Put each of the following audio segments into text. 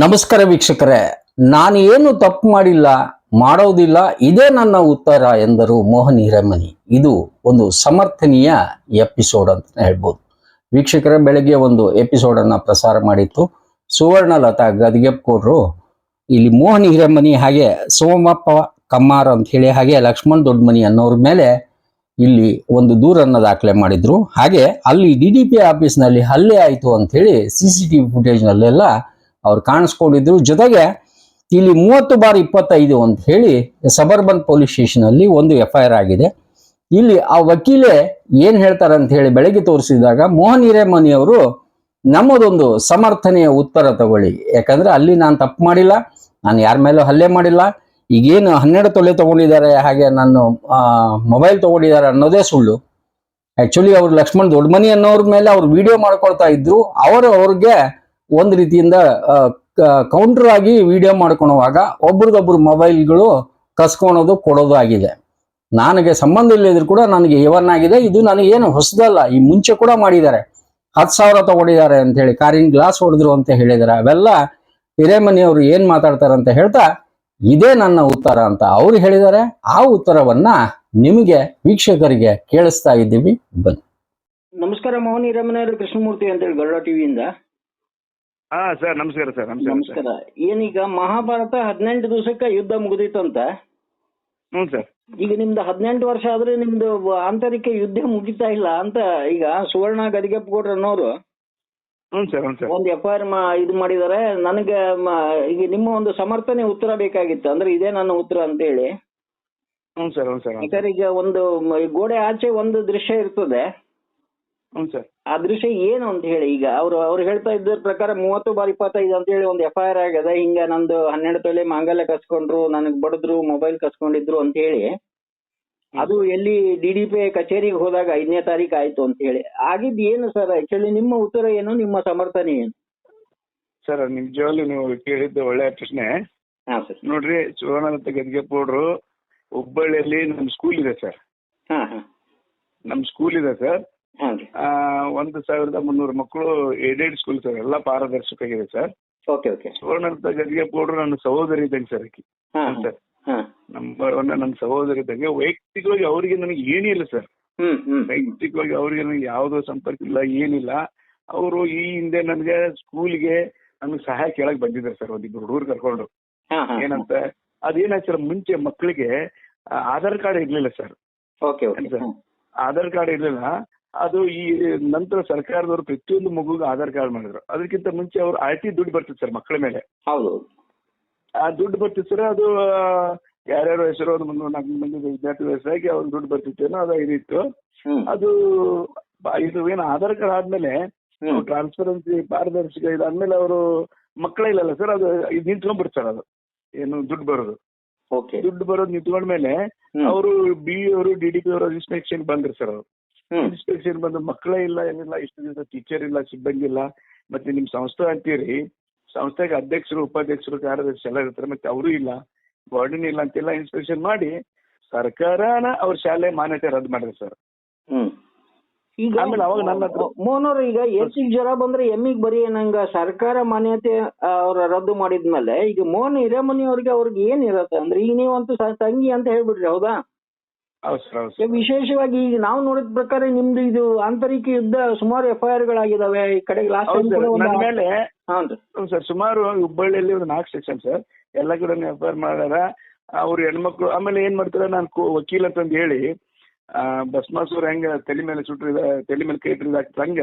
ನಮಸ್ಕಾರ ವೀಕ್ಷಕರೇ, ನಾನು ಏನು ತಪ್ಪು ಮಾಡಿಲ್ಲ, ಮಾಡೋದಿಲ್ಲ, ಇದೇ ನನ್ನ ಉತ್ತರ ಎಂದರು ಮೋಹನ್ ಹಿರೇಮನಿ. ಇದು ಒಂದು ಸಮರ್ಥನೀಯ ಎಪಿಸೋಡ್ ಅಂತ ಹೇಳ್ಬೋದು. ವೀಕ್ಷಕರ, ಬೆಳಗ್ಗೆ ಒಂದು ಎಪಿಸೋಡ್ ಅನ್ನ ಪ್ರಸಾರ ಮಾಡಿತ್ತು ಸುವರ್ಣಲತಾ ಗದಿಗೆಪ್ಕೋಡ್ರು. ಇಲ್ಲಿ ಮೋಹನ್ ಹಿರೇಮನಿ ಹಾಗೆ ಸೋಮಪ್ಪ ಕಮ್ಮಾರ್ ಅಂತ ಹೇಳಿ, ಹಾಗೆ ಲಕ್ಷ್ಮಣ್ ದೊಡ್ಡಮನಿ ಅನ್ನೋರ ಮೇಲೆ ಇಲ್ಲಿ ಒಂದು ದೂರನ್ನ ದಾಖಲೆ ಮಾಡಿದ್ರು. ಹಾಗೆ ಅಲ್ಲಿ ಡಿ ಡಿ ಪಿ ಆಫೀಸ್ನಲ್ಲಿ ಹಲ್ಲೆ ಆಯಿತು ಅಂತ ಹೇಳಿ ಸಿ ಸಿ ಟಿ ವಿ ಫುಟೇಜ್ನಲ್ಲೆಲ್ಲ ಅವ್ರು ಕಾಣಿಸ್ಕೊಂಡಿದ್ರು. ಜೊತೆಗೆ ಇಲ್ಲಿ ಮೂವತ್ತು ಬಾರ್ ಇಪ್ಪತ್ತೈದು ಅಂತ ಹೇಳಿ ಸಬರ್ಬನ್ ಪೊಲೀಸ್ ಸ್ಟೇಷನ್ ಅಲ್ಲಿ ಒಂದು ಎಫ್ ಐ ಆರ್ ಆಗಿದೆ. ಇಲ್ಲಿ ಆ ವಕೀಲೆ ಏನ್ ಹೇಳ್ತಾರೆ ಅಂತ ಹೇಳಿ ಬೆಳಗ್ಗೆ ತೋರಿಸಿದಾಗ ಮೋಹನ್ ಹಿರೇಮನಿ ಅವರು ನಮ್ಮದೊಂದು ಸಮರ್ಥನೆಯ ಉತ್ತರ ತಗೊಳ್ಳಿ. ಯಾಕಂದ್ರೆ ಅಲ್ಲಿ ನಾನು ತಪ್ಪು ಮಾಡಿಲ್ಲ, ನಾನು ಯಾರ ಮೇಲೂ ಹಲ್ಲೆ ಮಾಡಿಲ್ಲ. ಈಗೇನು ಹನ್ನೆರಡು ತೊಲೆ ತಗೊಂಡಿದ್ದಾರೆ, ಹಾಗೆ ನಾನು ಮೊಬೈಲ್ ತಗೊಂಡಿದ್ದಾರೆ ಅನ್ನೋದೇ ಸುಳ್ಳು. ಆಕ್ಚುಲಿ ಅವ್ರು ಲಕ್ಷ್ಮಣ್ ದೊಡ್ಡಮನಿ ಅನ್ನೋರ ಮೇಲೆ ಅವ್ರು ವಿಡಿಯೋ ಮಾಡ್ಕೊಳ್ತಾ ಇದ್ರು. ಅವರು ಅವ್ರಿಗೆ ಒಂದು ರೀತಿಯಿಂದ ಕೌಂಟರ್ ಆಗಿ ವಿಡಿಯೋ ಮಾಡ್ಕೊಳುವಾಗ ಒಬ್ರದೊಬ್ರು ಮೊಬೈಲ್ಗಳು ಕಸ್ಕೊಳೋದು, ಕೊಡೋದು ಆಗಿದೆ. ನನಗೆ ಸಂಬಂಧ ಇಲ್ಲದಿದ್ರು ಕೂಡ ನನಗೆ ಇವನ್ ಆಗಿದೆ. ಇದು ನನಗೆ ಏನು ಹೊಸದಲ್ಲ, ಈ ಮುಂಚೆ ಕೂಡ ಮಾಡಿದ್ದಾರೆ. ಹತ್ತು ಸಾವಿರ ತಗೊಂಡಿದ್ದಾರೆ ಅಂತ ಹೇಳಿ, ಕಾರಿನ ಗ್ಲಾಸ್ ಹೊಡೆದ್ರು ಅಂತ ಹೇಳಿದ್ದಾರೆ ಅವೆಲ್ಲ ಹಿರೇಮನಿ ಅವರು ಏನ್ ಮಾತಾಡ್ತಾರೆ ಅಂತ ಹೇಳ್ತಾ, ಇದೇ ನನ್ನ ಉತ್ತರ ಅಂತ ಅವ್ರು ಹೇಳಿದ್ದಾರೆ. ಆ ಉತ್ತರವನ್ನ ನಿಮಗೆ ವೀಕ್ಷಕರಿಗೆ ಕೇಳಿಸ್ತಾ ಇದ್ದೀವಿ. ಬನ್ನಿ. ನಮಸ್ಕಾರ ಮೋಹನ್ ಹಿರೇಮನೆಯವರು ಕೃಷ್ಣಮೂರ್ತಿ ಅಂತ ಹೇಳಿ ಗರುಡ ಟಿವಿಯಿಂದ ಹಾ ಸರ್ ನಮಸ್ಕಾರ ಸರ್ ನಮಸ್ಕಾರ ಏನೀಗ ಮಹಾಭಾರತ ಹದಿನೆಂಟು ದಿವಸಕ್ಕೆ ಯುದ್ಧ ಮುಗಿದಿತ್ತಂತ ಹ್ಞೂ ಸರ್. ಈಗ ನಿಮ್ದು ಹದಿನೆಂಟು ವರ್ಷ ಆದ್ರೆ ನಿಮ್ದು ಆಂತರಿಕ ಯುದ್ಧ ಮುಗಿತಾ ಇಲ್ಲ ಅಂತ ಈಗ ಸುವರ್ಣ ಗದಿಗೆಪ್ಪಗೌಡ್ರ ಅನ್ನೋರು ಹ್ಞೂ ಸರ್ ಹ್ಞೂ ಸರ್. ಒಂದು ಎಫ್ ಐ ಆರ್ ಇದು ಮಾಡಿದಾರೆ ನನಗೆ ಮ- ಈಗ ನಿಮ್ಮ ಒಂದು ಸಮರ್ಥನೆ ಉತ್ತರ ಬೇಕಾಗಿತ್ತು. ಅಂದ್ರೆ ಇದೇ ನನ್ನ ಉತ್ತರ ಅಂತ ಹೇಳಿ ಹ್ಞೂ ಸರ್ ಹ್ಞೂ ಸರ್ ಹ್ಞೂ ಯಾಕಂದ್ರೆ ಈಗ ಒಂದು ಮ- ಗೋಡೆ ಆಚೆ ಒಂದು ದೃಶ್ಯ ಇರ್ತದೆ. ಹ್ಞೂ ಸರ್. ಆ ದೃಶ್ಯ ಏನು ಅಂತ ಹೇಳಿ ಈಗ ಅವರು ಅವ್ರು ಹೇಳ್ತಾ ಇದ್ದ ಪ್ರಕಾರ ಮೂವತ್ತು ಬಾರಿ ಇಪ್ಪತ್ತೈದು ಅಂತ ಹೇಳಿ ಒಂದು ಎಫ್ ಐ ಆರ್ ಆಗ್ಯದ. ಹಿಂಗ ನಂದು ಹನ್ನೆರಡು ತೊಲೆ ಮಾಂಗಲ್ಯ ಕಸ್ಕೊಂಡ್ರು ನನಗ್ ಬಡದ್ರು ಮೊಬೈಲ್ ಕಸ್ಕೊಂಡಿದ್ರು ಅಂತ ಹೇಳಿ ಅದು ಎಲ್ಲಿ ಡಿ ಡಿ ಪಿ ಕಚೇರಿಗೆ ಹೋದಾಗ ಐದನೇ ತಾರೀಕು ಆಯ್ತು ಅಂತ ಹೇಳಿ. ಆಗಿದ್ ಏನು ಸರ್ ಆಕ್ಚುಲಿ ನಿಮ್ಮ ಉತ್ತರ ಏನು ನಿಮ್ಮ ಸಮರ್ಥನೆ ಏನು? ಸರ್ ನಿಜವಾಗ್ಲೂ ನೀವು ಕೇಳಿದ್ದು ಒಳ್ಳೆಯ ಪ್ರಶ್ನೆ. ಹಾ ಸರ್. ನೋಡ್ರಿ ಪೌಡ್ರು ಹುಬ್ಬಳ್ಳಿಯಲ್ಲಿ ನಮ್ಮ ಸ್ಕೂಲ್ ಇದೆ ಸರ್. ಹಾ ಹಾ. ನಮ್ಮ ಸ್ಕೂಲ್ ಇದೆ ಸರ್. ಒಂದು ಸಾವಿರದ ಮುನ್ನೂರು ಮಕ್ಕಳು ಏಡೆಡ್ ಸ್ಕೂಲ್ ಸರ್ ಎಲ್ಲ ಪಾರದರ್ಶಕ ಇದೆ ಸರ್ ಓಕೆ ಓಕೆ. ಸುವರ್ಣಲತ ಗದ್ಗೆ ಪೌಡ್ರು ನನ್ನ ಸಹೋದರಿ ಇದ್ದಂಗೆ ಸರ್ ಆಕಿ. ಸರ್ ನಂಬರ್ ಒನ್ ನನ್ನ ಸಹೋದರಿ ಇದ್ದಂಗೆ ವೈಯಕ್ತಿಕವಾಗಿ ಅವರಿಗೆ ನನಗೆ ಏನಿಲ್ಲ ಸರ್ ವೈಯಕ್ತಿಕವಾಗಿ ಅವರಿಗೆ ನನಗೆ ಯಾವುದೋ ಸಂಪರ್ಕ ಇಲ್ಲ ಏನಿಲ್ಲ. ಅವರು ಈ ಹಿಂದೆ ನನಗೆ ಸ್ಕೂಲ್ಗೆ ನಮ್ಗೆ ಸಹಾಯ ಕೇಳಕ್ ಬಂದಿದ್ದಾರೆ ಸರ್ ಒಂದಿಬ್ರು ಹುಡುಗರು ಕರ್ಕೊಂಡು. ಏನಂತ ಅದೇನಾಯ್ತು ಸರ್ ಮುಂಚೆ ಮಕ್ಕಳಿಗೆ ಆಧಾರ್ ಕಾರ್ಡ್ ಇರ್ಲಿಲ್ಲ sir okay okay. Sir? Aadhaar card ಇರ್ಲಿಲ್ಲ. ಅದು ಈ ನಂತರ ಸರ್ಕಾರದವರು ಪ್ರತಿಯೊಂದು ಮಗುಗೆ ಆಧಾರ್ ಕಾರ್ಡ್ ಮಾಡಿದ್ರು. ಅದಕ್ಕಿಂತ ಮುಂಚೆ ಅವ್ರು ಆರ್ ಟಿ ದುಡ್ಡು ಬರ್ತಿತ್ತು ಸರ್ ಮಕ್ಕಳ ಮೇಲೆ. ಹೌದು. ಆ ದುಡ್ಡು ಬರ್ತಿತ್ತು ಸರ್ ಅದು ಯಾರ್ಯಾರ ಹೆಸರು ಒಂದು ಮುನ್ನೂರು ನಾಲ್ಕು ಮಂದಿ ವಿದ್ಯಾರ್ಥಿ ವಯಸ್ಸಾಗಿ ಅವ್ರ ದುಡ್ಡು ಬರ್ತಿತ್ತೇನೋ ಅದು ಇದಿತ್ತು. ಅದು ಇದು ಏನು ಆಧಾರ್ ಕಾರ್ಡ್ ಆದ್ಮೇಲೆ ಟ್ರಾನ್ಸ್ಪರೆನ್ಸಿ ಪಾರದರ್ಶಕ ಇದಾದ್ಮೇಲೆ ಅವರು ಮಕ್ಕಳೇ ಇಲ್ಲಲ್ಲ ಸರ್ ಅದು ಇದು ನಿಂತ್ಕೊಂಡ್ಬಿಡ್ತು ಸರ್ ಅದು. ಏನು ದುಡ್ಡು ಬರೋದು. ಓಕೆ. ದುಡ್ಡು ಬರೋದು ನಿಂತ್ಕೊಂಡ್ಮೇಲೆ ಅವರು ಬಿ ಅವರು ಡಿ ಡಿ ಪಿ ಅವರು ರಿಜಿಸ್ಟ್ರೇಷನ್ ಬಂದ್ರು ಸರ್ ಅವರು. ಇನ್ಸ್ಪೆಕ್ಷನ್ ಬಂದು ಮಕ್ಕಳೇ ಇಲ್ಲ ಏನಿಲ್ಲ ಇಷ್ಟು ದಿವಸ ಟೀಚರ್ ಇಲ್ಲ ಸಿಬ್ಬಂದಿ ಇಲ್ಲ. ಮತ್ತೆ ನಿಮ್ ಸಂಸ್ಥೆ ಅಂತೀರಿ ಸಂಸ್ಥೆಗೆ ಅಧ್ಯಕ್ಷರು ಉಪಾಧ್ಯಕ್ಷರು ಕಾರ್ಯದರ್ಶಿ ಎಲ್ಲ ಇರ್ತಾರೆ ಮತ್ತೆ ಅವರು ಇಲ್ಲ. ವಾರ್ಡನ್ ಇಲ್ಲ ಅಂತೆಲ್ಲ ಇನ್ಸ್ಪೆಕ್ಷನ್ ಮಾಡಿ ಸರ್ಕಾರನ ಅವ್ರ ಶಾಲೆ ಮಾನ್ಯತೆ ರದ್ದು ಮಾಡಿದೆ ಸರ್. ಹ್ಮ್. ಈಗ ಆಮೇಲೆ ಅವಾಗ ನನ್ನ ಹತ್ರ- ಈಗ ಎಸ್ ಜ್ವರ ಬಂದ್ರೆ ಎಮ್ಮಿಗ್ ಬರೀ ಏನಂಗ ಸರ್ಕಾರ ಮಾನ್ಯತೆ ಅವ್ರ ರದ್ದು ಮಾಡಿದ್ಮೇಲೆ ಈಗ ಮೋನ್ ಹಿರೇಮನಿ ಅವ್ರಿಗೆ ಅವ್ರಿಗೆ ಏನ್ ಇರತ್ತೆ? ಅಂದ್ರೆ ಈಗ ನೀವಂತೂ ತಂಗಿ ಅಂತ ಹೇಳ್ಬಿಡ್ರಿ ಹೌದಾ? ಹೌದು ಸರ್ ಹೌದು ಸರ್. ವಿಶೇಷವಾಗಿ ಈಗ ನಾವು ನೋಡಿದ ಪ್ರಕಾರ ನಿಮ್ದು ಇದು ಆಂತರಿಕ ಯುದ್ಧ ಸುಮಾರು ಎಫ್ ಐ ಆರ್ ಗಳಾಗಿದಾವೆ ಈ ಕಡೆ ಲಾಸ್ಟ್ ಹೌದು ಸರ್. ನನ್ನ ಮೇಲೆ ಸರ್ ಸುಮಾರು ಹುಬ್ಬಳ್ಳಿಯಲ್ಲಿ ಒಂದು ನಾಲ್ಕು ಸೆಕ್ಷನ್ ಸರ್. ಎಲ್ಲ ಕಡೆ ಎಫ್ ಐ ಮಾಡ್ಯಾರ. ಅವ್ರು ಹೆಣ್ಮಕ್ಳು ಆಮೇಲೆ ಏನ್ ಮಾಡ್ತಾರೆ ನಾನು ವಕೀಲ ಅಂತಂದು ಹೇಳಿ ಆ, ಭಸ್ಮಾಸುರ ಹೆಂಗ ತಲೆ ಮೇಲೆ ಸುಟ್ರಿದ ತಲೆ ಮೇಲೆ ಕೈ ಹಂಗ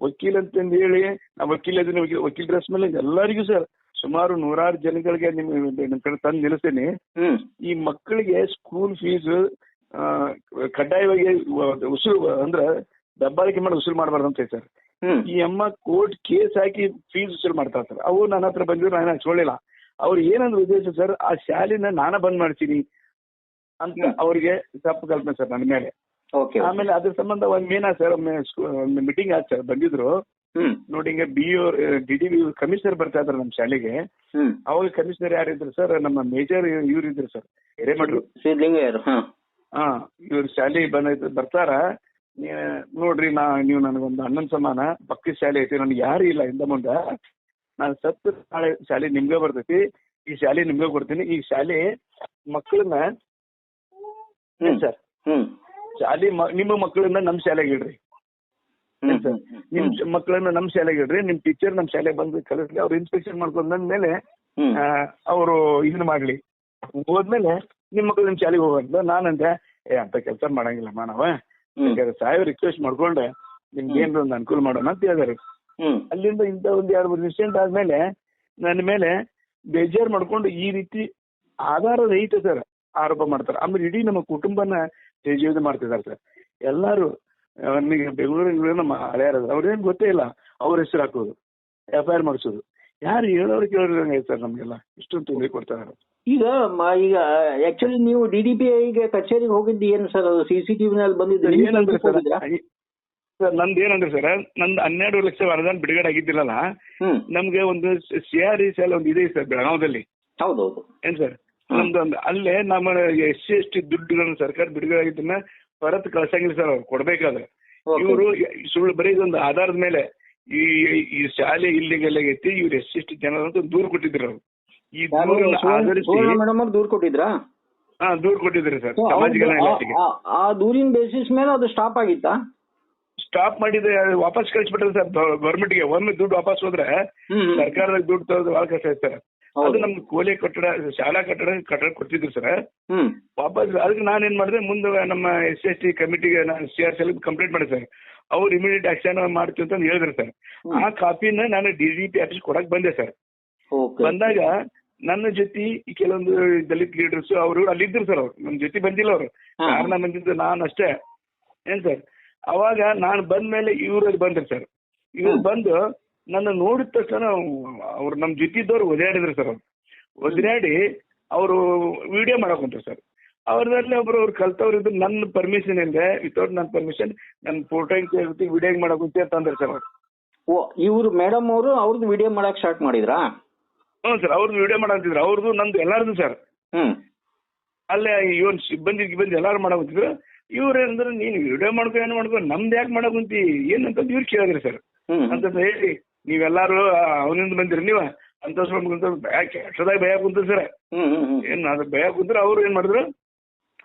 ವಕೀಲ ಅಂತಂದು ಹೇಳಿ ನಾ ವಕೀಲ ವಕೀಲ್ ಡ್ರೆಸ್ ಮೇಲೆ ಎಲ್ಲರಿಗೂ ಸರ್ ಸುಮಾರು ನೂರಾರು ಜನಗಳಿಗೆ ನಿಮ್ ನಿಮ್ ಕಡೆ ತಂದು ನಿಲ್ಲಿಸ್ತೀನಿ ಈ ಮಕ್ಕಳಿಗೆ ಸ್ಕೂಲ್ ಫೀಸ್ ಕಡ್ಡಾಯವಾಗಿ ಉಸಿರು ಅಂದ್ರೆ ದಬ್ಬಾಳಿಕೆ ಮಾಡಿ ಉಸಿರು ಮಾಡಬಾರ್ದು ಅಂತ ಸರ್ ಈ ಅಮ್ಮ ಕೋರ್ಟ್ ಕೇಸ್ ಹಾಕಿ ಫೀಸ್ ಉಸಿರು ಮಾಡ್ತಾ ಸರ್ ಅವು ನನ್ನ ಹತ್ರ ಬಂದಿದ್ರು ನಾನು ಹಚ್ಕೊಳ್ಳಿಲ್ಲ ಅವ್ರು ಏನಂದ್ರೆ ಉದ್ದೇಶ ಸರ್ ಆ ಶಾಲೆನ ನಾನ ಬಂದ್ ಮಾಡ್ತೀನಿ ಅಂತ. ಅವ್ರಿಗೆ ತಪ್ಪು ಕಲ್ಪನೆ ಸರ್ ನನ್ನ ಮೇಲೆ. ಆಮೇಲೆ ಅದ್ರ ಸಂಬಂಧ ಒಂದ್ ಮೇನಾ ಸರ್ ಒಮ್ಮೆ ಮೀಟಿಂಗ್ ಆಯ್ತು ಸರ್ ಬಂದಿದ್ರು. ನೋಡಿ ಹಿಂಗೆ ಬಿ ಡಿ ಡಿ ಕಮಿಷನರ್ ಬರ್ತಾ ಇದ್ರು ನಮ್ಮ ಶಾಲೆಗೆ. ಅವಾಗ ಕಮಿಷನರ್ ಯಾರಿದ್ರು ಸರ್? ನಮ್ಮ ಮೇಜರ್ ಇವ್ರಿದ್ರು ಸರ್. ಹಿರೇಮಠರು ಹಾ ಇವ್ರ ಶಾಲೆ ಬಂದೈತೆ ಬರ್ತಾರ. ನೋಡ್ರಿ ನಾ ನೀವು ನನಗೊಂದು ಅಣ್ಣನ ಸಮಾನ ಪಕ್ಕದ ಶಾಲೆ ಐತಿ ನನಗೆ ಯಾರು ಇಲ್ಲ ಹಿಂದ ಮುಂದ. ನಾನು ಸತ್ತು ನಾಳೆ ಶಾಲೆ ನಿಮ್ಗೆ ಬರ್ತೈತಿ ಈ ಶಾಲೆ ನಿಮ್ಗೆ ಕೊಡ್ತೀನಿ. ಈ ಶಾಲೆ ಮಕ್ಕಳನ್ನ ಹ್ಮ್ ಸರ್? ಶಾಲೆ ನಿಮ್ಮ ಮಕ್ಕಳನ್ನ ನಮ್ ಶಾಲೆಗೆ ಇಡ್ರಿ. Hmm sir? ನಿಮ್ ಮಕ್ಕಳನ್ನ ನಮ್ಮ ಶಾಲೆಗೆ ಇಡ್ರಿ ನಿಮ್ ಟೀಚರ್ ನಮ್ ಶಾಲೆಗೆ ಬಂದು ಕಲಿಸ್ಲಿ ಅವ್ರು ಇನ್ಸ್ಪೆಕ್ಷನ್ ಮಾಡ್ಕೊಂಡ್ ಬಂದ್ಮೇಲೆ ಅವರು ಇದನ್ನ ಮಾಡ್ಲಿ. ಹೋದ್ಮೇಲೆ ನಿಮ್ ಮಕ್ಳು ನಿಮ್ ಶಾಲೆಗೆ ಹೋಗಂತ ನಾನಂತೆ ಏ ಅಂತ ಕೆಲಸ ಮಾಡಂಗಿಲ್ಲ ಮಾನವ ಬೇಕಾದ್ರೆ ಸಾಹೇಬ್ ರಿಕ್ವೆಸ್ಟ್ ಮಾಡ್ಕೊಂಡೆ. ನಿಮ್ಗೆ ಏನ್ರ ಒಂದು ಅನುಕೂಲ ಮಾಡೋಣ ಅಂತ ಹೇಳಿದಾರೆ. ಅಲ್ಲಿಂದ ಇಂತ ಒಂದ್ ಎರಡು ಮೂರು ಇನ್ಸಿಡೆಂಟ್ ಆದ್ಮೇಲೆ ನನ್ನ ಮೇಲೆ ಬೇಜಾರ್ ಮಾಡ್ಕೊಂಡು ಈ ರೀತಿ ಆಧಾರ ರಹಿತ ಸರ್ ಆರೋಪ ಮಾಡ್ತಾರೆ. ಆಮೇಲೆ ಇಡೀ ನಮ್ಮ ಕುಟುಂಬನ ತೇಜೀವಿತ ಮಾಡ್ತಿದ್ದಾರೆ ಸರ್. ಎಲ್ಲಾರು ನನಗೆ ಬೆಂಗಳೂರಿನ ನಮ್ಮ ಹಳೆಯರ ಅವ್ರೇನ್ ಗೊತ್ತೇ ಇಲ್ಲ. ಅವ್ರ ಹೆಸರು ಹಾಕೋದು ಎಫ್ ಐ ಆರ್ ಮಾಡಿಸೋದು. ಯಾರು ಹೇಳೋರು ಕೇಳೋರು ಸರ್ ನಮ್ಗೆಲ್ಲ. ಇಷ್ಟೊಂದು ತೊಂದರೆ ಕೊಡ್ತಾರೆ ಈಗ ಮ- ಈಗ ಆಕ್ಚುಲಿ ನೀವು ಡಿ ಡಿ ಪಿ ಐಗೆ ಕಚೇರಿಗೆ ಹೋಗಿದ್ದು ಏನು ಸರ್? ಅದು ಸಿ ಸಿ ಟಿವಿ ನಲ್ಲಿ ಬಂದಿದ್ದು ಏನಂದ್ರೆ ಸರ್ ಹೋಗಿದ್ರಾ? ಸರ್ ನಂದು ಏನಂದ್ರೆ ಸರ್ ನಂದು ಹನ್ನೆರಡು ಲಕ್ಷ ವರದಾನ ಬಿಡುಗಡೆ ಆಗಿದ್ದಿಲ್ಲಲ್ಲ? ಹ್ಮ್. ನಮ್ಗೆ ಒಂದು ಸಿ ಆರ್ ಇ ಸೆಲ್ ಒಂದು ಇದೆ ಸರ್ ಬೆಳಗಾವದಲ್ಲಿ. ಹೌದೌದು. ಏನ್ ಸರ್. ನಮ್ದು ಒಂದು ಅಲ್ಲೇ ನಮ್ಮ ಎಸ್ ಸಿ ಎಸ್ ಟಿ ದುಡ್ಡುಗಳನ್ನ ಸರ್ಕಾರ ಬಿಡುಗಡೆ ಆಗಿದ್ದನ್ನ ಹೊರತು ಕಳ್ಸಂಗಿಲ್ಲ ಸರ್ ಅವ್ರು ಕೊಡ್ಬೇಕಾದ್ರೆ. Okay. ಇವರು ಸುಳ್ಳು ಬರೀ ಇದೊಂದು ಆಧಾರದ ಮೇಲೆ ಈ ಈ ಶಾಲೆ ಇಲ್ಲಿಗೆಲ್ಲ ಐತಿ ಇವ್ರು ಎಸ್ ಸಿ ಎಸ್ ಟಿ ಜನ ಅಂತ ದೂರು ಕೊಟ್ಟಿದ್ರು ಅವ್ರು. ಈ ದೂರನ್ನ ಆಧರಿಸಿ ಮೇಡಮ್ ಅವ್ರು ದೂರ್ ಕೊಟ್ಟಿದ್ರಾ? ಹಾ ದೂರು ಕೊಟ್ಟಿದ್ರು ಸರ್. ಸಮಾಜಿಕ ಆ- ಇಲಾಖೆಗೆ ಆ- ಆ ದೂರಿನ ಬೇಸಿಸ್ ಮೇಲೆ ಅದು ಸ್ಟಾಪ್ ಆಗಿತ್ತಾ? ಸ್ಟಾಪ್ ಮಾಡಿದ್ರೆ ವಾಪಸ್ ಕಳಿಸ್ಬಿಟ್ರೆ ಸರ್ ಗೌರ್ಮೆಂಟ್ಗೆ ಒಮ್ಮೆ ದುಡ್ಡು ವಾಪಸ್ ಹೋದ್ರೆ. ಸರ್ಕಾರದಾಗ ದುಡ್ಡು ತರೋದು ಭಾಳ ಕಷ್ಟ ಐತೆ ಸರ್. ಅದು ನಮ್ಗೆ ಕೋಲೆ ಕಟ್ಟಡ ಶಾಲಾ ಕಟ್ಟಡ ಕಟ್ಟಡ ಕೊಡ್ತಿದ್ರು ಸರ್. ವಾಪಸ್ ಅದಕ್ಕೆ ನಾನು ಏನ್ ಮಾಡಿದೆ ಮುಂದೆ ನಮ್ಮ ಎಸ್ ಎಸ್ ಟಿ ಕಮಿಟಿಗೆ ನಾನು ಸಿ ಆರ್ ಸೆಲ್ ಕಂಪ್ಲೇಂಟ್ ಮಾಡಿದೆ ಸರ್. ಅವ್ರು ಇಮಿಡಿಯೇಟ್ ಆಕ್ಷನ್ ಮಾಡ್ತೀವಿ ಅಂತ ಹೇಳಿದ್ರು ಸರ್. ಆ ಕಾಪಿನ ನಾನು ಡಿ ಜಿ ಪಿ ಆಫೀಸ್ ಕೊಡಕ್ ಬಂದೆ ಸರ್. ಬಂದಾಗ ನನ್ನ ಜೊತೆ ಈ ಕೆಲವೊಂದು ದಲಿತ್ ಲೀಡರ್ಸ್ ಅವರು ಅಲ್ಲಿದ್ರು ಸರ್ ಅವ್ರು. ನನ್ನ ಜೊತೆ ಬಂದಿಲ್ಲ ಅವರು. ಕಾರಣ ಬಂದಿದ್ದು ನಾನು ಅಷ್ಟೇ. ಏನ್ ಸರ್ ಅವಾಗ ನಾನು ಬಂದ ಮೇಲೆ ಇವ್ರು ಅಲ್ಲಿ ಬಂದ್ರು ಸರ್ ಇವ್ರು ಬಂದು ನನ್ನ ನೋಡಿದ ತಕ್ಷಣ ಅವ್ರು ನಮ್ಮ ಜೊತೆ ಇದ್ದವ್ರು ಒದಾಡಿದ್ರು ಸರ್ ಅವ್ರು. ಒದಾಡಿ ಅವರು ವಿಡಿಯೋ ಮಾಡಕ್ ಹೊಂಟ್ರು ಸರ್ ಅವ್ರದಲ್ಲಿ ಒಬ್ರು ಅವ್ರು ಕಲ್ತವ್ರು ಇದ್ದು ನನ್ನ ಪರ್ಮಿಷನ್ ಇಲ್ಲದೆ ವಿತೌಟ್ ನನ್ನ ಪರ್ಮಿಷನ್ ನನ್ನ ಫೋಟೋ ವಿಡಿಯೋ ಮಾಡಕ್ ಅಂತ ಅಂದ್ರು ಸರ್ ಅವ್ರು. ಓ ಇವ್ರು ಮೇಡಮ್ ಅವರು ಅವ್ರದ್ದು ವಿಡಿಯೋ ಮಾಡಕ್ ಸ್ಟಾರ್ಟ್ ಮಾಡಿದ್ರಾ? ಹ್ಞೂ ಸರ್ ಅವ್ರದ್ದು ವಿಡಿಯೋ ಮಾಡಂತಿದ್ರು ಅವ್ರದ್ದು ನಂದು ಎಲ್ಲಾರ್ದು ಸರ್. ಹ್ಮ್. ಅಲ್ಲೇ ಇವನ್ ಸಿಬ್ಬಂದಿ ಗಿಬ್ಬಂದಿ ಎಲ್ಲಾರು ಮಾಡಕುಂತಿದ್ರು. ಇವ್ರು ಏನಂದ್ರೆ ನೀನು ವಿಡಿಯೋ ಮಾಡ್ಕೊ ಏನು ಮಾಡ್ಕೊ ನಮ್ದು ಯಾಕೆ ಮಾಡಕುಂತಿ? ಏನಂತ ಇವ್ರು ಕೇಳಿದ್ರಿ ಸರ್. ಹ್ಮ್. ಅಂತ ಹೇಳಿ ನೀವೆಲ್ಲಾರು ಅವನಿಂದ ಬಂದಿರಿ ನೀವ. ಅಂತ ಕುಂತ ಕೆಟ್ಟದಾಗ ಭಯ ಕುಂತ ಸರ್. ಹ್ಮ್ ಹ್ಮ್ ಹ್ಮ್. ಏನ್ ಅದು ಭಯ ಕುಂತ್ರ ಅವ್ರು ಏನ್ ಮಾಡಿದ್ರು?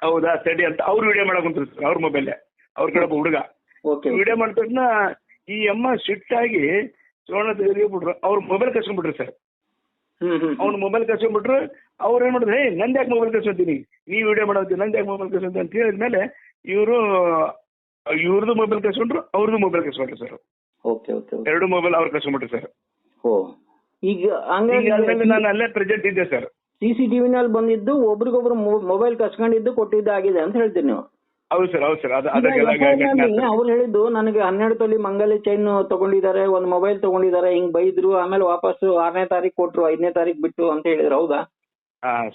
ಹೌದಾ ಸರಿ ಅಂತ ಅವ್ರು ವಿಡಿಯೋ ಮಾಡಕುಂತ್ರು ಸರ್ ಅವ್ರ ಮೊಬೈಲ್ ಅವ್ರ ಕಡೆ ಒಬ್ಬ ಹುಡುಗ. ಓಕೆ ವಿಡಿಯೋ ಮಾಡಿದ ತಕ್ಷಣ ಈ ಅಮ್ಮ ಸಿಟ್ಟಾಗಿ ಸೋಣ ತೆಗೆದ್ಬಿಟ್ರು. ಅವ್ರ ಮೊಬೈಲ್ ಕಸ್ಕೊಂಡ್ಬಿಟ್ರು ಸರ್. ಹ್ಮ್ ಹ್ಮ್ ಅವ್ನ ಮೊಬೈಲ್ ಕಳ್ಸ್ಕೊಂಡ್ಬಿಟ್ರು ಅವ್ರು ಏನ್ ಮಾಡಿದ್ರು ಹೇ ನಂದ್ ಯಾಕೆ ಮೊಬೈಲ್ ಕಳ್ಸ್ಕೊಂತೀನಿ ನೀ ವಿಡಿಯೋ ಮಾಡೋದು ನಂದ್ ಯಾಕೆ ಮೊಬೈಲ್ ಕಳ್ಸ್ಕೊಂತ ಅಂತ ಹೇಳಿದ್ಮೇಲೆ ಇವರು ಇವ್ರದ್ದು ಮೊಬೈಲ್ ಕಳ್ಸ್ಕೊಂಡ್ರು ಅವ್ರದ್ದು ಮೊಬೈಲ್ ಕಳ್ಸ್ಕೊಂಡ್ರು ಸರ್ ಓಕೆ ಓಕೆ. ಎರಡು ಮೊಬೈಲ್ ಅವ್ರು ಕಳ್ಸ್ಕೊಂಡ್ಬಿಟ್ರು ಸರ್ ಓ ಈಗ ಹಂಗಾಗಿ ನಾನು ಅಲ್ಲೇ ಪ್ರೆಸೆಂಟ್ ಇದ್ದೆ ಸರ್ ಸಿ ಸಿ ಟಿವಿ ನಲ್ಲಿ ಬಂದಿದ್ದು ಒಬ್ರಿಗೊಬ್ರು ಮೊಬೈಲ್ ಕಸ್ಕೊಂಡಿದ್ದು ಕೊಟ್ಟಿದ್ದು ಆಗಿದೆ ಅಂತ ಹೇಳ್ತೀರಿ ನೀವು? ಹೌದು ಸರ್ ಹೌದು ಸರ್. ಅವ್ರು ಹೇಳಿದ್ದು ನನಗೆ ಹನ್ನೆರಡು ತೊಲಿ ಮಂಗಲಿ ಚೈನ್ ತಗೊಂಡಿದ್ದಾರೆ ಒಂದ್ ಮೊಬೈಲ್ ತಗೊಂಡಿದ್ದಾರೆ ಹಿಂಗ್ ಬೈದ್ರು ಆಮೇಲೆ ವಾಪಸ್ ಆರನೇ ತಾರೀಕು ಕೊಟ್ರು ಐದನೇ ತಾರೀಕು ಬಿಟ್ಟು ಅಂತ ಹೇಳಿದ್ರು ಹೌದಾ?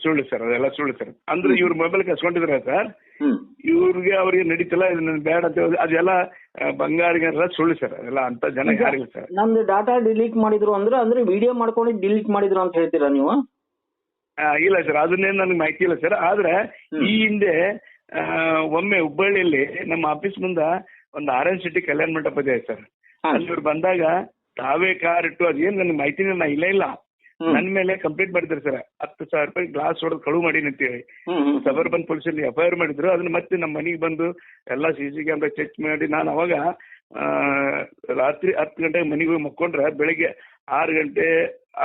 ಸುಳ್ಳು ಸರ್ ಅದೆಲ್ಲ ಸುಳ್ಳು ಸರ್. ಅಂದ್ರೆ ಇವ್ರ ಮೊಬೈಲ್ ಕಸ್ಕೊಂಡಿದ್ರ ಸರ್? ಇವ್ರಿಗೆ ಅವ್ರಿಗೆ ನಡೀತಿಲ್ಲ ಇದನ್ನ ಬೇಡ ಅಂತ ಹೇಳಿ ಅದೆಲ್ಲ ಆ, ಬಂಗಾರಿಗೆಲ್ಲ ಸುಳ್ಳು ಸರ್ ಅದೆಲ್ಲ ಅಂತ ಜನ ಯಾರಿಲ್ಲ ಸರ್. ನಮ್ದು ಡಾಟಾ ಡಿಲೀಟ್ ಮಾಡಿದ್ರು ಅಂದ್ರೆ ಅಂದ್ರೆ ವಿಡಿಯೋ ಮಾಡ್ಕೊಂಡು ಡಿಲೀಟ್ ಮಾಡಿದ್ರು ಅಂತ ಹೇಳ್ತೀರಾ ನೀವು? ಇಲ್ಲ ಸರ್ ಅದನ್ನೇನು ನನಗೆ ಮಾಹಿತಿ ಇಲ್ಲ ಸರ್. ಆದ್ರೆ ಈ ಹಿಂದೆ ಒಮ್ಮೆ ಹುಬ್ಬಳ್ಳಿಯಲ್ಲಿ ನಮ್ಮ ಆಫೀಸ್ ಮುಂದ ಒಂದು R N city Kalyana Mantapa ಇದೆ ಸರ್. ಅಲ್ಲಿ ಇವ್ರು ಬಂದಾಗ ತಾವೇ ಕಾರ್ ಇಟ್ಟು ಅದೇನ್ ನನಗೆ ಮಾಹಿತಿನ ನಾ ಇಲ್ಲ ಇಲ್ಲ. ನನ್ ಮೇಲೆ ಕಂಪ್ಲೇಂಟ್ ಮಾಡಿದ್ರು ಸರ್. ಹತ್ತು ಸಾವಿರ ರೂಪಾಯಿ ಗ್ಲಾಸ್ ಹೊಡೆದು ಕಳುವು ಮಾಡಿ ಅಂತೇಳಿ. ಸಬರ್ ಬಂದ್ ಸಬರ್ಬನ್ ಪೊಲೀಸಲ್ಲಿ ಎಫ್ ಐ ಆರ್ ಮಾಡಿದ್ರು. ಅದನ್ನ ಮತ್ತೆ ನಮ್ಮ ಮನೆಗೆ ಬಂದು ಎಲ್ಲಾ ಸಿ ಸಿ ಕ್ಯಾಮ್ರಾ ಚೆಕ್ ಮಾಡಿ ನಾನು ಅವಾಗ ರಾತ್ರಿ ಹತ್ತು ಗಂಟೆಗೆ ಮನೆಗೆ ಹೋಗಿ ಮಕ್ಕೊಂಡ್ರೆ ಬೆಳಿಗ್ಗೆ ಆರು ಗಂಟೆ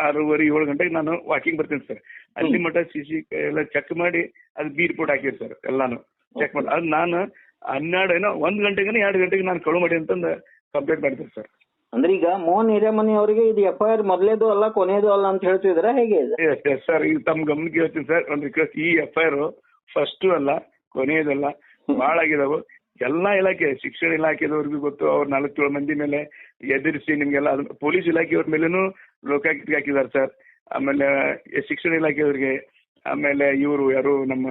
ಆರೂವರೆ ಏಳು ಗಂಟೆಗೆ ನಾನು ವಾಕಿಂಗ್ ಬರ್ತೀನಿ ಸರ್. ಅಲ್ಲಿ ಮಟ್ಟ ಸಿ ಸಿ ಎಲ್ಲ ಚೆಕ್ ಮಾಡಿ ಅದು ಬಿ ರಿಪೋರ್ಟ್ ಹಾಕಿರಿ ಸರ್ ಎಲ್ಲಾನು. ಚೆಕ್ ಮಾಡಿ ಅದ್ ನಾನು ಹನ್ನೆರಡು ಏನೋ ಒಂದ್ ಗಂಟೆಗೆ ಎರಡು ಗಂಟೆಗೆ ನಾನು ಕಳು ಮಾಡಿ ಅಂತಂದು ಕಂಪ್ಲೇಂಟ್ ಮಾಡಿದ್ದೆ ಸರ್ ಅಂದ್ರೆ ಈಗ ಮೋಹನ್ ಹಿರೇಮನಿ ಅವರಿಗೆ ಇದು ಎಫ್ ಐ ಆರ್ ಮೊದಲೇದು ಅಲ್ಲ ಕೊನೆಯದು ಅಲ್ಲ ಅಂತ ಹೇಳ್ತಿದ್ರ ಹೇಗೆ ಇದು? ಎಸ್ ಎಸ್ ಸರ್ ಈಗ ತಮ್ಮ ಗಮನಕ್ಕೆ ಹೇಳ್ತೀನಿ ಸರ್ ಒಂದು ರಿಕ್ವೆಸ್ಟ್ ಈ ಎಫ್ ಐ ಆರ್ ಫಸ್ಟ್ ಅಲ್ಲ ಕೊನೆಯದಲ್ಲ ಬಹಳ ಆಗಿದಾವು. ಎಲ್ಲಾ ಇಲಾಖೆ ಶಿಕ್ಷಣ ಇಲಾಖೆದವ್ರಿಗೂ ಗೊತ್ತು ಅವ್ರ ನಾಲ್ಕೇಳು ಮಂದಿ ಮೇಲೆ ಎದುರಿಸಿ ನಿಮ್ಗೆಲ್ಲ ಪೊಲೀಸ್ ಇಲಾಖೆಯವ್ರ ಮೇಲೇನು ಲೋಕಾಯುಕ್ತಿಗೆ ಹಾಕಿದ್ದಾರೆ ಸರ್ ಆಮೇಲೆ ಶಿಕ್ಷಣ ಇಲಾಖೆಯವ್ರಿಗೆ ಆಮೇಲೆ ಇವರು ಯಾರು ನಮ್ಮ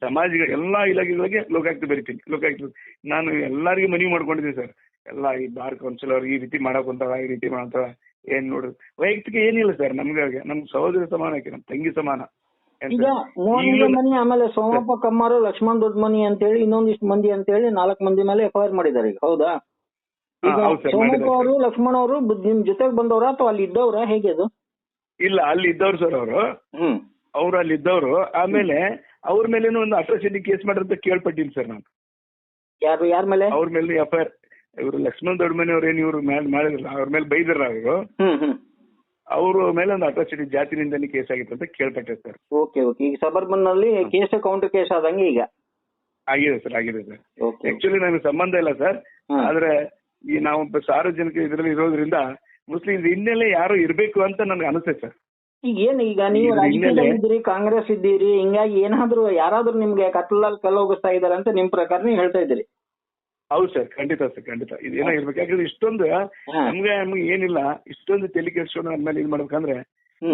ಸಮಾಜ ಎಲ್ಲಾ ಇಲಾಖೆಗಳಿಗೆ ಲೋಕಾಯುಕ್ತ ಬರೀತೀನಿ ಲೋಕಾಯುಕ್ತ. ನಾನು ಎಲ್ಲರಿಗೂ ಮನವಿ ಮಾಡ್ಕೊಂಡಿದ್ದೀನಿ ಸರ್. ಎಲ್ಲ ಈ ಬಾರ್ ಕೌನ್ಸಿಲ್ ಅವ್ರಿಗೆ ಈ ರೀತಿ ಮಾಡಕ್ ಹೊಂತಾಳ ಈ ರೀತಿ ಮಾಡ್ತಾಳ ಏನ್ ನೋಡ್ರಿ. ವೈಯಕ್ತಿಕ ಏನಿಲ್ಲ ಸರ್ ನಮ್ಗೆ ನಮ್ ಸಹೋದರ ಸಮಾನ ಆಕೆ ನಮ್ ತಂಗಿ ಸಮಾನ. ಈಗ ಈಗಲೂ- ಆಮೇಲೆ ಸೋಮಪ್ಪ ಕಮ್ಮಾರು ಲಕ್ಷ್ಮಣ್ ದೊಡ್ಡಮನಿ ಅಂತ ಹೇಳಿ ಇನ್ನೊಂದಿಷ್ಟು ಮಂದಿ ಅಂತ ಹೇಳಿ ನಾಲ್ಕು ಮಂದಿ ಮೇಲೆ ಎಫ್ ಐ ಆರ್ ಮಾಡಿದ್ದಾರೆ ಈಗ ಹೌದಾ ಈಗ ಸೋಮಪ್ಪ ಅವರು ಲಕ್ಷ್ಮಣ್ ಅವರು ನಿಮ್ ಜೊತೆಗೆ ಬಂದವ್ರ ಅಥವಾ ಅಲ್ಲಿ ಇದ್ದವ್ರ? ಹೇಗೆ ಅದು? ಇಲ್ಲ ಅಲ್ಲಿ ಇದ್ದವ್ರು ಸರ್ ಅವರು. ಹ್ಮ್. ಅವ್ರು ಅಲ್ಲಿ ಇದ್ದವರು ಆಮೇಲೆ ಅವ್ರ ಮೇಲೇನು ಒಂದು ಅಟ್ರಾಸಿಟಿ ಕೇಸ್ ಮಾಡಿರಂತ ಕೇಳ್ಪಟ್ಟಿನಿ ಸರ್ ನಾನು. ಯಾರು ಯಾರ ಮೇಲೆ? ಅವ್ರ ಮೇಲೆ ಎಫ್ ಐ ಆರ್ ಇವರು ಲಕ್ಷ್ಮಣ್ ದೊಡ್ಡಮನೆ ಅವ್ರು ಏನ್ ಇವ್ರು ಮೇಲೆ ಮಾಡಿದ್ರಲ್ಲ ಅವ್ರ ಮೇಲೆ ಬೈದ್ರ ಅವರು ಅವ್ರ ಮೇಲೆ ಒಂದು ಅಟ್ರಾಸಿಟಿ ಜಾತಿ ನಿಂದನೆ ಕೇಸ್ ಆಗಿತ್ತು ಅಂತ ಕೇಳ್ಪಟ್ಟೆ ಸರ್. Okay okay. ಈಗ ಸಬರ್ಬನ್ನಲ್ಲಿ ಕೇಸ್ ಕೌಂಟರ್ ಕೇಸ್ ಆದಂಗೆ ಈಗ? ಆಗಿದೆ ಸರ್ ಆಗಿದೆ ಸರ್. ಆಕ್ಚುಲಿ ನನಗೆ ಸಂಬಂಧ ಇಲ್ಲ ಸರ್. ಆದ್ರೆ ಈ ನಾವು ಸಾರ್ವಜನಿಕ ಇದರಲ್ಲಿ ಇರೋದ್ರಿಂದ ಮುಸ್ಲಿಂ ಹಿನ್ನೆಲೆ ಯಾರು ಇರಬೇಕು ಅಂತ ನನಗೆ ಅನಿಸುತ್ತೆ ಸರ್. ಈಗ ಏನ್ ಈಗ ನೀವು ಇದ್ರ ರಾಜಕೀಯದಲ್ಲಿ ಇದ್ದೀರಿ ಕಾಂಗ್ರೆಸ್ ಇದ್ದೀರಿ ಹಿಂಗಾಗಿ ಏನಾದ್ರು ಯಾರಾದ್ರೂ ನಿಮ್ಗೆ ಕತ್ಲಲ್ಲಿ ಕಲ್ಲೋಗಿಸ್ತಾ ಇದಾರೆ ಅಂತ ನಿಮ್ ಪ್ರಕಾರ ನೀವು ಹೇಳ್ತಾ ಇದ್ದೀರಿ. ಹೌದು ಸರ್ ಖಂಡಿತ ಸರ್ ಖಂಡಿತ. ಇದೇನ ಇರ್ಬೇಕು. ಯಾಕಂದ್ರೆ ಇಷ್ಟೊಂದು. ನಮ್ಗೆ ನಮ್ಗೆ ಏನಿಲ್ಲ ಇಷ್ಟೊಂದು ತಲೆ ಆದ್ಮೇಲೆ ಮೇಲೆ ಇದು ಮಾಡ್ಬೇಕಂದ್ರೆ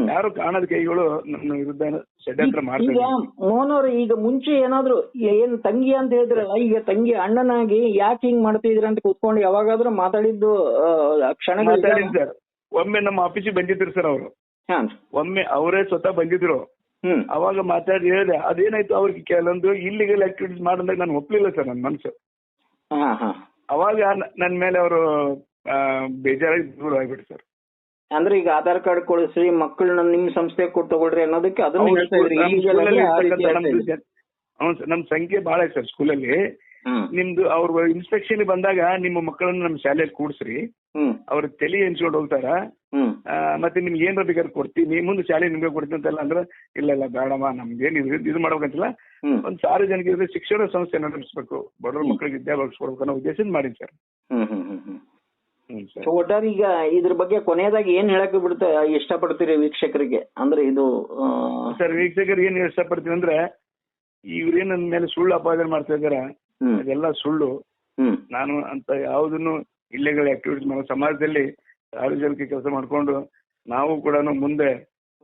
ಯಾರು ಕಾಣದ ಕೈಗಳು ನನ್ನ ವಿರುದ್ಧ ಷಡ್ಯಂತ್ರ ಮಾಡ್ತಾರೆ. ಮೋಹನ್ ಅವ್ರೆ, ಈಗ ಮುಂಚೆ ಏನಾದ್ರು ಏನ್ ತಂಗಿ ಅಂತ ಹೇಳಿದ್ರಲ್ಲ ಈಗ ತಂಗಿ ಅಣ್ಣನಾಗಿ ಯಾಕೆ ಹಿಂಗ್ ಮಾಡ್ತಿದ್ರ ಅಂತ ಕೂತ್ಕೊಂಡು ಯಾವಾಗಾದ್ರೂ ಮಾತಾಡಿದ್ದು ಕ್ಷಣ ಒಮ್ಮೆ ನಮ್ಮ ಆಫೀಸಿಗೆ ಬಂದಿದ್ರು ಸರ್ ಅವರು. ಒಮ್ಮೆ ಅವರೇ ಸ್ವತಃ ಬಂದಿದ್ರು. ಅವಾಗ ಮಾತಾಡಿ ಹೇಳಿದೆ ಅದೇನಾಯ್ತು ಅವ್ರಿಗೆ ಕೆಲವೊಂದು ಇಲ್ಲಿಗಲ್ ಆಕ್ಟಿವಿಟೀಸ್ ಮಾಡಿದಾಗ ನಾನು ಒಪ್ಲಿಲ್ಲ ಸರ್ ನನ್ನ ಮನಸ್ಸು. ಅವಾಗ ನನ್ನ ಮೇಲೆ ಅವರು ಬೇಜಾರಾಗಿ ದೂರ ಆಗ್ಬಿಟ್ಟು ಸರ್. ಅಂದ್ರೆ ಈಗ ಆಧಾರ್ ಕಾರ್ಡ್ ಕೊಡಿಸಿ ಮಕ್ಕಳನ್ನ ನಿಮ್ ಸಂಸ್ಥೆ ಕೊಟ್ಟು ತಗೊಳ್ರಿ ಅನ್ನೋದಕ್ಕೆ ಅದನ್ನ ನಮ್ಮ ಸಂಖ್ಯೆ ಬಹಳ ಸರ್ ಸ್ಕೂಲಲ್ಲಿ. ನಿಮ್ದು ಅವ್ರ ಇನ್ಸ್ಪೆಕ್ಷನ್ ಬಂದಾಗ ನಿಮ್ಮ ಮಕ್ಕಳನ್ನ ನಮ್ಮ ಶಾಲೆಯಲ್ಲಿ ಕೂಡ್ಸ್ರಿ. ಅವ್ರ ತಲೆ ಎನ್ಸ್ಕೊಂಡು ಹೋಗ್ತಾರ? ಮತ್ತೆ ನಿಮ್ಗೆ ಏನಾರ ಬೇಕಾದ್ರೆ ಕೊಡ್ತೀನಿ. ಮುಂದೆ ಶಾಲೆ ನಿಮ್ಗೆ ಕೊಡ್ತೀನಿ ಅಂತೆಲ್ಲ ಅಂದ್ರೆ ಇಲ್ಲ ಇಲ್ಲ ಬೇಡಮ್ಮ ನಮ್ಗೇನು ಇದು ಇದು ಮಾಡ್ಬೇಕಂತಿಲ್ಲ. ಒಂದ್ ಸಾರಿ ಜನಕ್ಕೆ ಇದ್ರೆ ಶಿಕ್ಷಣ ಸಂಸ್ಥೆ ನಡೆಸಬೇಕು. ಬಡವ್ರ ಮಕ್ಕಳಿಗೆ ವಿದ್ಯಾಭ್ಯಾಸ ಕೊಡ್ಬೇಕು ಅನ್ನೋ ಉದ್ದೇಶದಿಂದ ಮಾಡಿ sir. Hmm hmm hmm hmm. Hmm sir. So ಒಟ್ಟಾರೆ ಈಗ ಇದ್ರ ಬಗ್ಗೆ ಕೊನೆಯದಾಗಿ ಏನ್ ಹೇಳಕ್ ಬಿಡುತ್ತೆ ಇಷ್ಟಪಡ್ತೀರಿ ವೀಕ್ಷಕರಿಗೆ? ಅಂದ್ರೆ ಇದು ಸರ್ ವೀಕ್ಷಕರು ಏನ್ ಇಷ್ಟಪಡ್ತೀನಿ ಅಂದ್ರೆ ಇವ್ರೇನ್ ನನ್ನ ಮೇಲೆ ಸುಳ್ಳು ಅಪಾದನೆ ಮಾಡ್ತಾ ಇದಾರೆ ಅದೆಲ್ಲ ಸುಳ್ಳು. ನಾನು ಅಂತ ಯಾವ್ದನ್ನು ಇಲ್ಲಿಗಲ್ ಆಕ್ಟಿವಿಟೀಸ್ ಮಾಡೋ ಸಮಾಜದಲ್ಲಿ ಸಾರ್ವಜನಿಕ ಕೆಲಸ ಮಾಡ್ಕೊಂಡು ನಾವು ಕೂಡ ಮುಂದೆ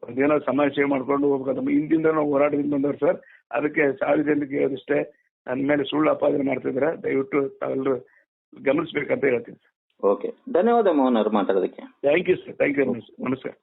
ಒಂದೇನೋ ಸಮಾಜ ಸೇವೆ ಮಾಡ್ಕೊಂಡು ಹೋಗ್ಬೇಕಂತ ಹಿಂದಿಂದ ನಾವು ಹೋರಾಟದಿಂದ ಬಂದವರು ಸರ್. ಅದಕ್ಕೆ ಸಾರ್ವಜನಿಕ ಹೇಳಿದಷ್ಟೇ ನನ್ನ ಮೇಲೆ ಸುಳ್ಳು ಅಪಾದನೆ ಮಾಡ್ತಿದ್ರೆ ದಯವಿಟ್ಟು ತಾವೆಲ್ಲರೂ ಗಮನಿಸ್ಬೇಕಂತ ಹೇಳ್ತೀನಿ ಓಕೆ. ಧನ್ಯವಾದ ಮೋಹನ್ ಅವರು ಮಾತಾಡೋದಕ್ಕೆ. Thank you sir thank you ನಮಸ್ಕಾರ.